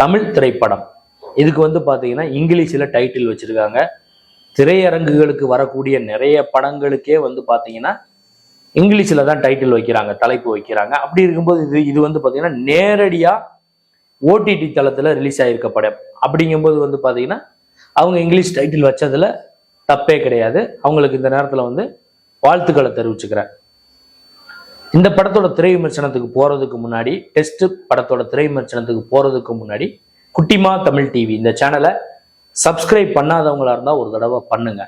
தமிழ் திரைப்படம். இதுக்கு வந்து பார்த்தீங்கன்னா இங்கிலீஷில் டைட்டில் வச்சுருக்காங்க. திரையரங்குகளுக்கு வரக்கூடிய நிறைய படங்களுக்கே வந்து பார்த்தீங்கன்னா இங்கிலீஷில் தான் டைட்டில் வைக்கிறாங்க தலைப்பு வைக்கிறாங்க. அப்படி இருக்கும்போது இது இது வந்து பார்த்தீங்கன்னா நேரடியாக ஓடிடி தளத்தில் ரிலீஸ் ஆகிருக்க படம் அப்படிங்கும்போது வந்து பார்த்தீங்கன்னா அவங்க இங்கிலீஷ் டைட்டில் வச்சதில் தப்பே கிடையாது. அவங்களுக்கு இந்த நேரத்தில் வந்து வாழ்த்துக்களை தெரிவிச்சுக்கிறேன். இந்த படத்தோட திரை விமர்சனத்துக்கு போகிறதுக்கு முன்னாடி டெஸ்ட் படத்தோட திரை விமர்சனத்துக்கு போகிறதுக்கு முன்னாடி குட்டிமா தமிழ் டிவி இந்த சேனலை சப்ஸ்கிரைப் பண்ணாதவங்களா இருந்தால் ஒரு தடவை பண்ணுங்க.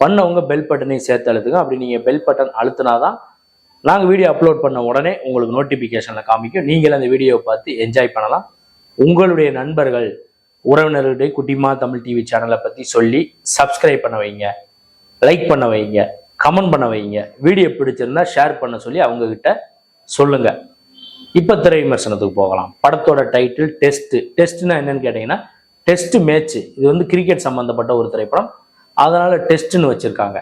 பண்ணவங்க பெல் பட்டனையும் சேர்த்து அழுத்துங்க. அப்படி நீங்கள் பெல் பட்டன் அழுத்தினாதான் நாங்கள் வீடியோ அப்லோட் பண்ண உடனே உங்களுக்கு நோட்டிஃபிகேஷனில் காமிக்கும். நீங்களும் அந்த வீடியோவை பார்த்து என்ஜாய் பண்ணலாம். உங்களுடைய நண்பர்கள் உறவினர்களுடைய குட்டிமா தமிழ் டிவி சேனலை பற்றி சொல்லி சப்ஸ்கிரைப் பண்ண வைங்க. லைக் பண்ண வைங்க. கமெண்ட் பண்ண வைங்க. வீடியோ பிடிச்சிருந்தா ஷேர் பண்ண சொல்லி அவங்க கிட்ட சொல்லுங்க. இப்ப திரை விமர்சனத்துக்கு போகலாம். படத்தோட டைட்டில் டெஸ்ட். டெஸ்ட்னா என்னன்னு கேட்டீங்கன்னா டெஸ்ட் மேட்ச். இது வந்து கிரிக்கெட் சம்பந்தப்பட்ட ஒரு திரைப்படம். அதனால டெஸ்ட்னு வச்சிருக்காங்க.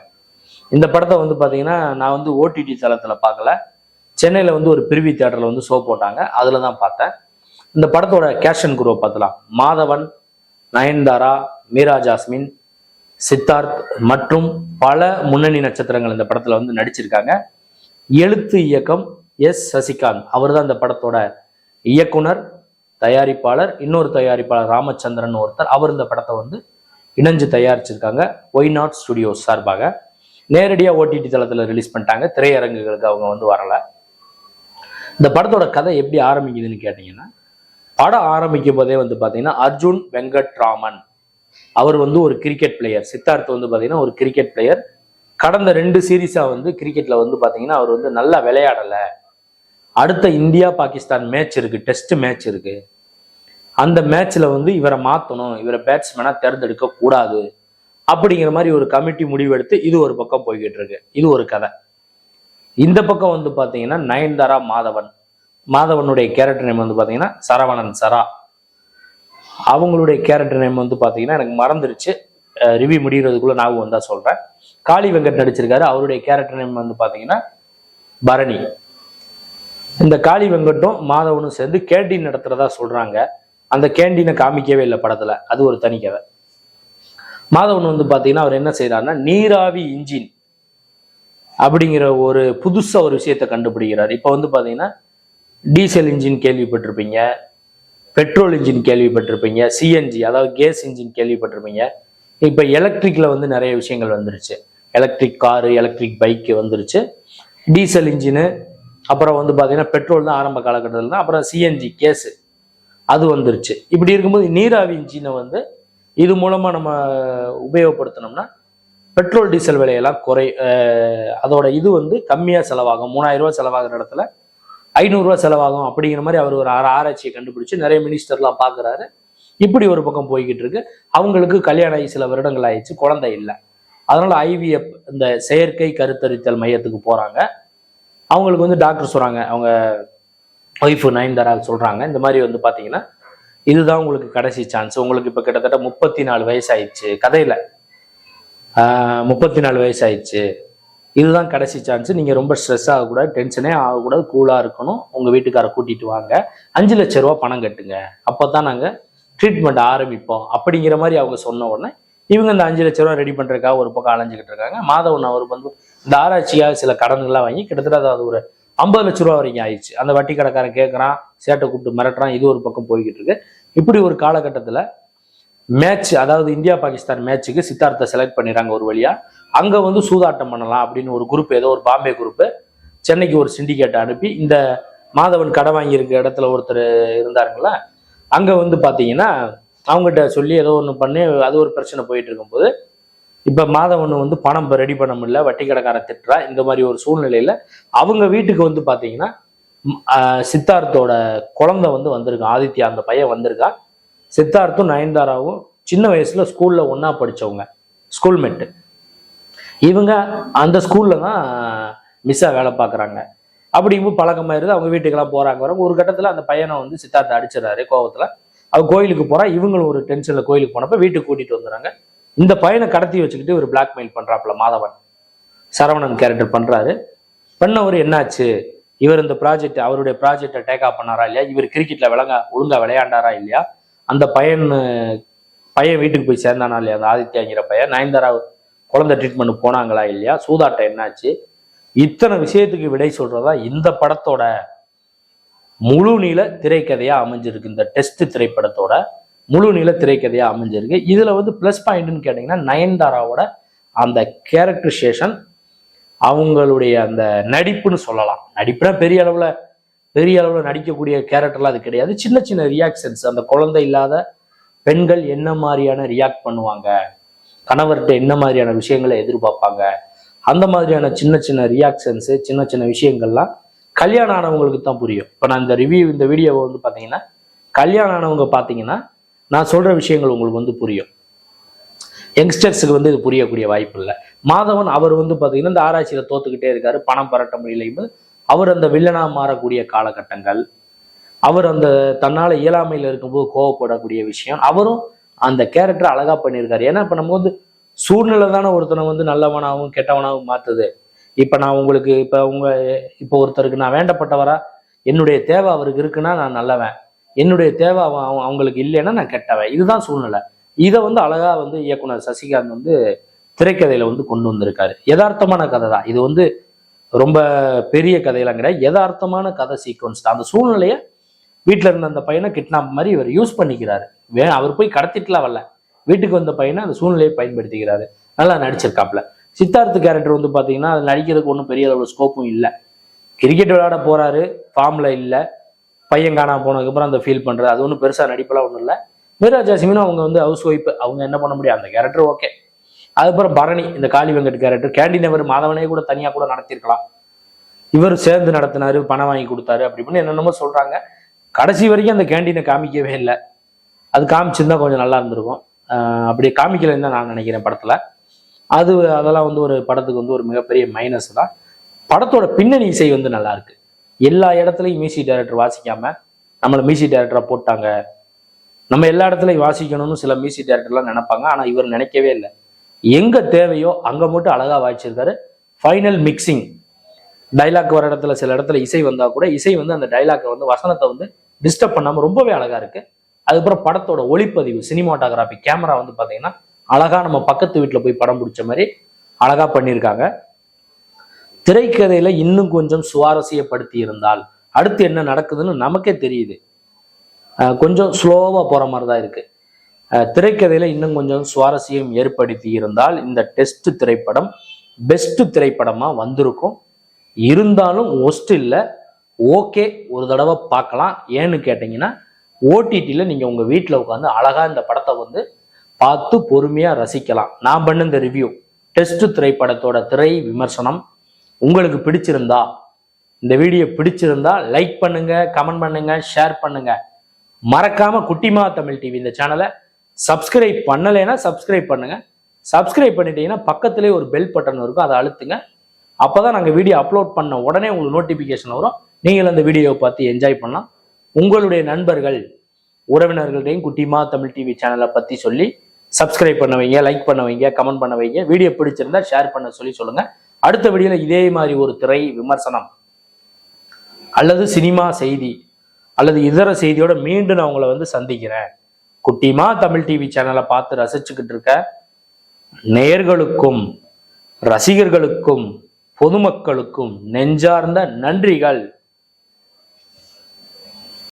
இந்த படத்தை வந்து பாத்தீங்கன்னா நான் வந்து ஓடிடி தளத்துல பார்க்கல சென்னையில வந்து ஒரு பிரிவி தியேட்டர்ல வந்து ஷோ போட்டாங்க. அதுல தான் பார்த்தேன். இந்த படத்தோட கேஷன் குருவை பார்த்தலாம். மாதவன் நயன்தாரா மீரா ஜாஸ்மின் சித்தார்த் மற்றும் பல முன்னணி நட்சத்திரங்கள் இந்த படத்துல வந்து நடிச்சிருக்காங்க. எழுத்து இயக்கம் எஸ். சசிகாந்த். அவர் தான் இந்த படத்தோட இயக்குனர் தயாரிப்பாளர் இன்னொரு தயாரிப்பாளர் ராமச்சந்திரன் ஒருத்தர். அவர் இந்த படத்தை வந்து இணைஞ்சு தயாரிச்சிருக்காங்க. ஒய் நாட் ஸ்டுடியோஸ் சார்பாக. நேரடியாக ஓடிடி தளத்தில் ரிலீஸ் பண்ணிட்டாங்க. திரையரங்குகளுக்கு அவங்க வந்து வரல. இந்த படத்தோட கதை எப்படி ஆரம்பிக்குதுன்னு கேட்டிங்கன்னா படம் ஆரம்பிக்கும் போதே வந்து பார்த்தீங்கன்னா அர்ஜுன் வெங்கட்ராமன் அவர் வந்து ஒரு கிரிக்கெட் பிளேயர் சித்தார்த் வந்து பார்த்தீங்கன்னா ஒரு கிரிக்கெட் பிளேயர் கடந்த ரெண்டு சீரீஸாக வந்து கிரிக்கெட்டில் வந்து பார்த்தீங்கன்னா அவர் வந்து நல்லா விளையாடலை. அடுத்த இந்தியா பாகிஸ்தான் மேட்ச் இருக்கு டெஸ்ட் மேட்ச் இருக்கு. அந்த மேட்ச்ல வந்து இவரை மாற்றணும் இவரை பேட்ஸ்மேனாக தேர்ந்தெடுக்க கூடாது. அப்படிங்கிற மாதிரி ஒரு கமிட்டி முடிவெடுத்து இது ஒரு பக்கம் போய்கிட்டு இருக்கு. இது ஒரு கதை. இந்த பக்கம் வந்து பார்த்தீங்கன்னா நயன்தாரா மாதவன். மாதவனுடைய கேரக்டர் நேம் வந்து பார்த்தீங்கன்னா சரவணன் சரா. அவங்களுடைய கேரக்டர் நேம் வந்து பார்த்தீங்கன்னா எனக்கு மறந்துருச்சு. ரிவ்யூ முடிகிறதுக்குள்ள ஞாபகம் வந்தா சொல்றேன். காளி வெங்கட் நடிச்சிருக்காரு. அவருடைய கேரக்டர் நேம் வந்து பார்த்தீங்கன்னா பரணி. இந்த காளி வெங்கட்டும் மாதவனும் சேர்ந்து கேண்டீன் நடத்துறதா சொல்றாங்க. அந்த கேண்டீனை காமிக்கவே இல்லை படத்துல. அது ஒரு தனி கதை. மாதவன் வந்து பார்த்தீங்கன்னா அவர் என்ன செய்யறாருன்னா நீராவி இன்ஜின் அப்படிங்கிற ஒரு புதுசா ஒரு விஷயத்தை கண்டுபிடிக்கிறார். இப்போ வந்து பார்த்தீங்கன்னா டீசல் இன்ஜின் கேள்விப்பட்டிருப்பீங்க. பெட்ரோல் இன்ஜின் கேள்விப்பட்டிருப்பீங்க சிஎன்ஜி அதாவது கேஸ் இன்ஜின் கேள்விப்பட்டிருப்பீங்க. இப்போ எலக்ட்ரிக்கில் வந்து நிறைய விஷயங்கள் வந்துருச்சு. எலக்ட்ரிக் காரு எலக்ட்ரிக் பைக்கு வந்துருச்சு. டீசல் இன்ஜினு அப்புறம் வந்து பார்த்தீங்கன்னா பெட்ரோல் தான் ஆரம்ப காலகட்டத்தில் தான் அப்புறம் சிஎன்ஜி கேஸு அது வந்துருச்சு. இப்படி இருக்கும்போது நீராவி இன்ஜினை வந்து இது மூலமாக நம்ம உபயோகப்படுத்தினோம்னா பெட்ரோல் டீசல் விலையெல்லாம் குறை அதோட இது வந்து கம்மியாக செலவாகும். மூணாயிரம் ரூபா செலவாகிற இடத்துல ஐநூறுரூவா செலவாகும் அப்படிங்கிற மாதிரி அவர் ஒரு ஆராய்ச்சியை கண்டுபிடிச்சு நிறைய மினிஸ்டர்லாம் பார்க்குறாரு. இப்படி ஒரு பக்கம் போய்கிட்டு இருக்கு. அவங்களுக்கு கல்யாணம் ஆகி சில வருடங்கள் ஆயிடுச்சு. குழந்தை இல்லை. அதனால ஐவிஎஃப் இந்த செயற்கை கருத்தரித்தல் மையத்துக்கு போறாங்க. அவங்களுக்கு வந்து டாக்டர் சொல்றாங்க. அவங்க ஒய்ஃபு நயன்தாரா சொல்றாங்க. இந்த மாதிரி வந்து பாத்தீங்கன்னா இதுதான் உங்களுக்கு கடைசி சான்ஸ் உங்களுக்கு இப்போ கிட்டத்தட்ட முப்பத்தி நாலு வயசு ஆயிடுச்சு. கதையில. முப்பத்தி நாலு வயசு ஆயிடுச்சு. இதுதான் கடைசி சான்ஸ் நீங்கள் ரொம்ப ஸ்ட்ரெஸ் ஆகக்கூடாது டென்ஷனே ஆகக்கூடாது கூலாக இருக்கணும். உங்கள் வீட்டுக்கார கூட்டிட்டு வாங்க. அஞ்சு லட்ச ரூபா பணம் கட்டுங்க. அப்பதான் நாங்கள் ட்ரீட்மெண்ட் ஆரம்பிப்போம். அப்படிங்கிற மாதிரி அவங்க சொன்ன உடனே இவங்க இந்த அஞ்சு லட்ச ரூபா ரெடி பண்ணுறதுக்காக ஒரு பக்கம் அலைஞ்சிக்கிட்டு இருக்காங்க. மாதவன் அவர் வந்து இந்த ஆராய்ச்சியாக சில கடன்கள்லாம் வாங்கி கிட்டத்தட்ட அது ஒரு ஐம்பது லட்ச ரூபா வரைக்கும் ஆயிடுச்சு. அந்த வட்டி கடைக்காரன் கேட்குறான் சேட்டை கூப்பிட்டு மிரட்டுறான் இது ஒரு பக்கம் போய்கிட்டு இருக்கு. இப்படி ஒரு காலகட்டத்தில் மேட்ச் அதாவது இந்தியா பாகிஸ்தான் மேட்ச்சுக்கு சித்தார்த்தை செலக்ட் பண்ணிடுறாங்க ஒரு வழியாக அங்கே வந்து சூதாட்டம் பண்ணலாம் அப்படின்னு ஒரு குரூப் ஏதோ ஒரு பாம்பே குரூப்பு சென்னைக்கு ஒரு சிண்டிகேட்டை அனுப்பி இந்த மாதவன் கடை வாங்கியிருக்க இடத்துல ஒருத்தர் இருந்தாருங்களா அங்கே வந்து பார்த்தீங்கன்னா அவங்ககிட்ட சொல்லி ஏதோ ஒன்று பண்ணி அது ஒரு பிரச்சனை போயிட்டு இருக்கும்போது இப்போ மாதவன் வந்து பணம் ரெடி பண்ண முடியல வட்டி கடைக்காரன் திட்டுறா இந்த மாதிரி ஒரு சூழ்நிலையில் அவங்க வீட்டுக்கு வந்து பார்த்தீங்கன்னா சித்தார்த்தோட குழந்தை வந்து வந்திருக்கான் ஆதித்யா அந்த பையன் வந்திருக்கான். சித்தார்த்தும் நயன்தாராவும் சின்ன வயசுல ஸ்கூல்ல ஒன்றா படிச்சவங்க ஸ்கூல்மேட்டு இவங்க அந்த ஸ்கூல்ல தான் மிஸ்ஸா வேலை பார்க்குறாங்க. அப்படி இப்போ பழக்கமாயிருது. அவங்க வீட்டுக்கெல்லாம் போறாங்க. வராங்க ஒரு கட்டத்துல அந்த பையனை வந்து சித்தார்த்த அடிச்சிடறாரு கோவத்துல. அவ கோயிலுக்கு போறா இவங்களும் ஒரு டென்ஷன்ல கோயிலுக்கு போனப்ப வீட்டுக்கு கூட்டிட்டு வந்துடுறாங்க. இந்த பையனை கடத்தி வச்சுக்கிட்டு ஒரு பிளாக்மெயில் பண்றாப்புல மாதவன். சரவணன் கேரக்டர் பண்றாரு. பண்ணவர் என்னாச்சு? இவர் இந்த ப்ராஜெக்ட் அவருடைய ப்ராஜெக்டை டேக் ஆஃப் பண்ணாரா இல்லையா? இவர் கிரிக்கெட்ல விளங்க ஒழுங்கா விளையாண்டாரா இல்லையா? அந்த பையன் பையன் வீட்டுக்கு போய் சேர்ந்தானா இல்லையா? அந்த ஆதித்யாங்கிற பையன். நயன்தாரா குழந்தை ட்ரீட்மெண்ட் போனாங்களா இல்லையா? சூதாட்டம் என்னாச்சு? இத்தனை விஷயத்துக்கு விடை சொல்றதா இந்த படத்தோட முழு நீள திரைக்கதையா அமைஞ்சிருக்கு. இந்த டெஸ்ட் திரைப்படத்தோட முழு நீள திரைக்கதையா அமைஞ்சிருக்கு. இதுல வந்து ப்ளஸ் பாயிண்ட்னு கேட்டீங்கன்னா நயன்தாராவோட அந்த கேரக்டரைசேஷன் அவங்களுடைய அந்த நடிப்புன்னு சொல்லலாம். நடிப்புனா பெரிய அளவுல பெரிய அளவில் நடிக்கக்கூடிய கேரக்டர்லாம் அது கிடையாது. சின்ன சின்ன ரியாக்ஷன்ஸ் அந்த குழந்தை இல்லாத பெண்கள் என்ன மாதிரியான ரியாக்ட் பண்ணுவாங்க? கணவர்கிட்ட என்ன மாதிரியான விஷயங்களை எதிர்பார்ப்பாங்க? அந்த மாதிரியான சின்ன சின்ன ரியாக்ஷன்ஸு சின்ன சின்ன விஷயங்கள்லாம் கல்யாணம் ஆனவங்களுக்கு தான் புரியும். இப்போ நான் இந்த ரிவ்யூ இந்த வீடியோவை வந்து பார்த்தீங்கன்னா கல்யாணம் ஆனவங்க பார்த்தீங்கன்னா நான் சொல்ற விஷயங்கள் உங்களுக்கு வந்து புரியும். யங்ஸ்டர்ஸுக்கு வந்து இது புரியக்கூடிய வாய்ப்பு இல்லை. மாதவன் அவர் வந்து பார்த்தீங்கன்னா இந்த ஆராய்ச்சியில் தோத்துக்கிட்டே இருக்காரு. பணம் பரட்ட முடியலையும். அவர் அந்த வில்லனா மாறக்கூடிய காலகட்டங்கள். அவர் அந்த தன்னால் இயலாமையில் இருக்கும்போது கோவப்படக்கூடிய விஷயம். அவரும் அந்த கேரக்டர் அழகா பண்ணியிருக்காரு. ஏன்னா இப்போ நம்ம வந்து சூழ்நிலை தானே ஒருத்தனை வந்து நல்லவனாகவும் கெட்டவனாகவும் மாத்துது. இப்போ நான் உங்களுக்கு இப்போ உங்க இப்போ ஒருத்தருக்கு நான் வேண்டப்பட்டவரா என்னுடைய தேவை அவருக்கு இருக்குன்னா நான் நல்லவன். என்னுடைய தேவை அவன் அவங்களுக்கு இல்லைன்னா நான் கெட்டவன். இதுதான் சூழ்நிலை. இதை வந்து அழகா வந்து இயக்குனர் சசிகாந்த் வந்து திரைக்கதையில வந்து கொண்டு வந்திருக்காரு. யதார்த்தமான கதை தான். இது வந்து ரொம்ப பெரிய கதையெல்லாம் கிடையாது. யதார்த்தமான கதை சீக்வன்ஸ் தான். அந்த சூழ்நிலையை வீட்டில் இருந்த அந்த பையனை கிட்னாப் மாதிரி இவர் யூஸ் பண்ணிக்கிறாரு. வே அவர் போய் கடத்திட்டுலாம் வரல. வீட்டுக்கு வந்த பையனை அந்த சூழ்நிலையை பயன்படுத்திக்கிறாரு. நல்லா நடிச்சிருக்காப்ல சித்தார்த்து கேரக்டர் வந்து பார்த்தீங்கன்னா அது நடிக்கிறதுக்கு ஒன்றும் பெரிய அளவு ஸ்கோப்பும் இல்லை. கிரிக்கெட் விளையாட போறாரு ஃபார்ம்ல இல்லை. பையன் காணாம போனதுக்கப்புறம் அந்த ஃபீல் பண்றது அது ஒன்றும் பெருசாக நடிப்பெல்லாம் ஒன்றும் இல்லை. மீரா ஜாசிமினும் அவங்க வந்து ஹவுஸ் ஒய்ஃப் அவங்க என்ன பண்ண முடியும்? அந்த கேரக்டர் ஓகே அதுக்கப்புறம் பரணி இந்த காளி வெங்கட் கேரக்டர் கேண்டீன் அவர் மாதவனே கூட தனியாக கூட நடத்தியிருக்கலாம் இவர் சேர்ந்து நடத்தினாரு பணம் வாங்கி கொடுத்தாரு அப்படி இப்படின்னு என்னென்னமோ சொல்றாங்க. கடைசி வரைக்கும் அந்த கேண்டீனை காமிக்கவே இல்லை. அது காமிச்சிருந்தா கொஞ்சம் நல்லா இருந்திருக்கும். அப்படி காமிக்கலைன்னு தான் நான் நினைக்கிறேன் படத்தில். அது அதெல்லாம் வந்து ஒரு படத்துக்கு வந்து ஒரு மிகப்பெரிய மைனஸ் தான். படத்தோட பின்னணி இசை வந்து நல்லா இருக்கு. எல்லா இடத்துலையும் மியூசிக் டைரக்டர் வாசிக்காம நம்மளை மியூசிக் டைரக்டராக போட்டாங்க. நம்ம எல்லா இடத்துலையும் வாசிக்கணும்னு சில மியூசிக் டைரக்டர்லாம் நினைப்பாங்க. ஆனால் இவர் நினைக்கவே இல்லை. எங்கே தேவையோ அங்கே மட்டும் அழகாக வாசிச்சிருக்காரு. ஃபைனல் மிக்சிங் டைலாக் வர இடத்துல சில இடத்துல இசை வந்தால் கூட இசை வந்து அந்த டைலாக்கை வந்து வசனத்தை வந்து டிஸ்டர்ப் பண்ணாமல் ரொம்பவே அழகாக இருக்குது அதுக்கப்புறம் படத்தோட ஒளிப்பதிவு சினிமாட்டோகிராஃபி கேமரா வந்து பார்த்தீங்கன்னா அழகா நம்ம பக்கத்து வீட்டில் போய் படம் பிடிச்ச மாதிரி அழகா பண்ணியிருக்காங்க. திரைக்கதையில இன்னும் கொஞ்சம் சுவாரஸ்யப்படுத்தி இருந்தால் அடுத்து என்ன நடக்குதுன்னு நமக்கே தெரியுது. கொஞ்சம் ஸ்லோவாக போகிற மாதிரி தான் இருக்கு. திரைக்கதையில் திரைக்கதையில இன்னும் கொஞ்சம் சுவாரஸ்யம் ஏற்படுத்தி இருந்தால் இந்த டெஸ்ட் திரைப்படம் பெஸ்ட் திரைப்படமா வந்திருக்கும். இருந்தாலும் ஒஸ்ட் இல்லை ஓகே ஒரு தடவை பார்க்கலாம். ஏன்னு கேட்டிங்கன்னா ஓடிடியில் நீங்கள் உங்கள் வீட்டில் உட்காந்து அழகாக இந்த படத்தை வந்து பார்த்து பொறுமையாக ரசிக்கலாம். நான் பண்ண இந்த ரிவ்யூ டெஸ்ட் திரைப்படத்தோட திரை விமர்சனம் உங்களுக்கு பிடிச்சிருந்தா இந்த வீடியோ பிடிச்சிருந்தா லைக் பண்ணுங்க கமெண்ட் பண்ணுங்க ஷேர் பண்ணுங்க. மறக்காம குட்டிமா தமிழ் டிவி இந்த சேனலை சப்ஸ்கிரைப் பண்ணலைன்னா சப்ஸ்கிரைப் பண்ணுங்க. சப்ஸ்கிரைப் பண்ணிட்டீங்கன்னா பக்கத்திலே ஒரு பெல் பட்டன் இருக்கும் அதை அழுத்துங்க. அப்பதான் நாங்கள் வீடியோ அப்லோட் பண்ண உடனே உங்களுக்கு நோட்டிஃபிகேஷன் வரும். நீங்கள் அந்த வீடியோவை பார்த்து என்ஜாய் பண்ணலாம். உங்களுடைய நண்பர்கள் உறவினர்கள்டையும் குட்டிமா தமிழ் டிவி சேனலை பற்றி சொல்லி சப்ஸ்கிரைப் பண்ண வைங்க லைக் பண்ண வைங்க கமெண்ட் பண்ண வைங்க வீடியோ பிடிச்சிருந்தா ஷேர் பண்ண சொல்லி சொல்லுங்க. அடுத்த வீடியோல இதே மாதிரி ஒரு திரை விமர்சனம் அல்லது சினிமா செய்தி அல்லது இதர செய்தியோட மீண்டும் நான் உங்களை வந்து சந்திக்கிறேன். குட்டிமா தமிழ் டிவி சேனலை பார்த்து ரசிச்சுக்கிட்டு இருக்க நேயர்களுக்கும் ரசிகர்களுக்கும் பொதுமக்களுக்கும் நெஞ்சார்ந்த நன்றிகள்.